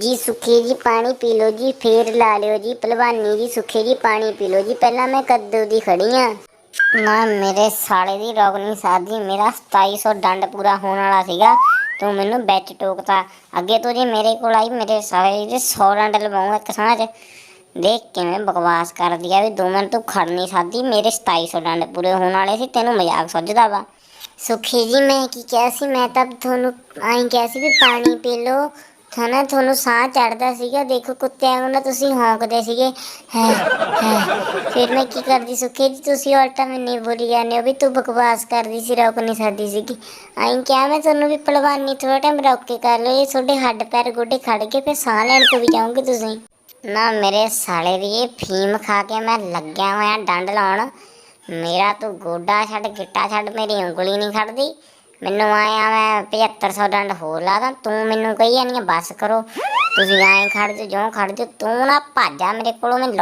ਜੀ ਸੁੱਖੀ ਜੀ ਪਾਣੀ ਪੀ ਲਓ ਜੀ, ਫੇਰ ਲਾ ਲਿਓ ਜੀ, ਭਲਵਾਨੀ ਜੀ ਸੁੱਖੇ ਜੀ ਪਾਣੀ ਪੀ ਲਓ ਜੀ। ਪਹਿਲਾਂ ਮੈਂ ਕੱਦੂ ਦੀ ਖੜੀ ਆ। ਨਾ ਮੇਰੇ ਸਾਲੇ ਦੀ ਰੋਗ ਨਹੀਂ ਸਾਦੀ ਮੇਰਾ 2700 ਡੰਡ ਪੂਰਾ ਹੋਣ ਵਾਲਾ ਸੀਗਾ। ਤੂੰ ਮੈਨੂੰ ਵਿੱਚ ਟੋਕਤਾ। ਅੱਗੇ ਤੋਂ ਜੇ ਮੇਰੇ ਕੋਲ ਆਈ, ਮੇਰੇ ਸਾਲੇ ਦੇ 100 ਡੰਡ ਲਵਾਉਂਗਾ ਇੱਕ ਸਾਹ 'ਚ। ਦੇਖ ਕਿਵੇਂ ਬਕਵਾਸ ਕਰਦੀ ਆ ਵੀ ਦੋ ਮਿੰਟ ਤੂੰ ਖੜ ਨਹੀਂ ਸਕਦੀ ਮੇਰੇ 2700 ਡੰਡ ਪੂਰੇ ਹੋਣ ਵਾਲੇ ਸੀ, ਤੈਨੂੰ ਮਜ਼ਾਕ ਸੁੱਝਦਾ ਵਾ। ਸੁਖੀ ਜੀ, ਮੈਂ ਕੀ ਕਿਹਾ ਸੀ? ਮੈਂ ਤਾਂ ਤੁਹਾਨੂੰ ਆਈ ਕਿਹਾ ਸੀ ਵੀ ਪਾਣੀ ਪੀ ਲਓ। ਥਾਣਾ ਤੁਹਾਨੂੰ ਸਾਹ ਚੜਦਾ ਸੀਗਾ। ਦੇਖੋ ਕੁੱਤਿਆਂ ਵਾਂਗੂ ਨਾ ਤੁਸੀਂ ਹੌਂਕਦੇ ਸੀਗੇ। ਹੈ ਹੈ। ਫਿਰ ਮੈਂ ਕੀ ਕਰਦੀ ਸੁਖੀ ਜੀ, ਤੁਸੀਂ ਉਲਟਾ ਮੈਨੂੰ ਬੋਲੀ ਜਾਂਦੇ ਹੋ ਵੀ ਤੂੰ ਬਕਵਾਸ ਕਰਦੀ ਸੀ, ਰੋਕ ਨਹੀਂ ਸਕਦੀ ਸੀਗੀ। ਆਈ ਕਿਹਾ ਮੈਂ ਤੁਹਾਨੂੰ ਵੀ ਭਲਵਾਨੀ ਥੋੜਾ ਟਾਈਮ ਰੋਕ ਕੇ ਕਰ ਲਓ, ਇਹ ਤੁਹਾਡੇ ਹੱਡ ਪੈਰ ਗੋਡੇ ਖੜ ਕੇ ਫਿਰ ਸਾਹ ਲੈਣ ਤੋਂ ਵੀ ਜਾਓਗੇ ਤੁਸੀਂ। ਨਾ, ਮੇਰੇ ਸਾਲੇ ਦੀ ਇਹ ਫੀਮ ਖਾ ਕੇ ਮੈਂ ਲੱਗਿਆ ਹੋਇਆ, ਡੰਡ ਲਾਉਣ। ਮੇਰਾ ਤੂੰ ਗੋਡਾ ਛੱਡ, ਗਿੱਟਾ ਛੱਡ, ਮੇਰੀ ਉਂਗਲੀ ਨਹੀਂ ਖੜਦੀ। ਮੈਨੂੰ ਆਇਆ ਮੈਂ 7500 ਡੰਡ ਹੋਰ ਲਾਦਾ ਤੂੰ ਮੈਨੂੰ ਕਹੀ ਜਾਨੀ ਆ, ਬਸ ਕਰੋ। ਤੁਸੀਂ ਐਂ ਖੜ ਜਾ ਜਿਉਂ ਖੜ ਜਾ ਤੂੰ ਨਾ ਭਾਜਾ ਮੇਰੇ ਕੋਲੋਂ, ਮੈਂ ਲਾਉਣ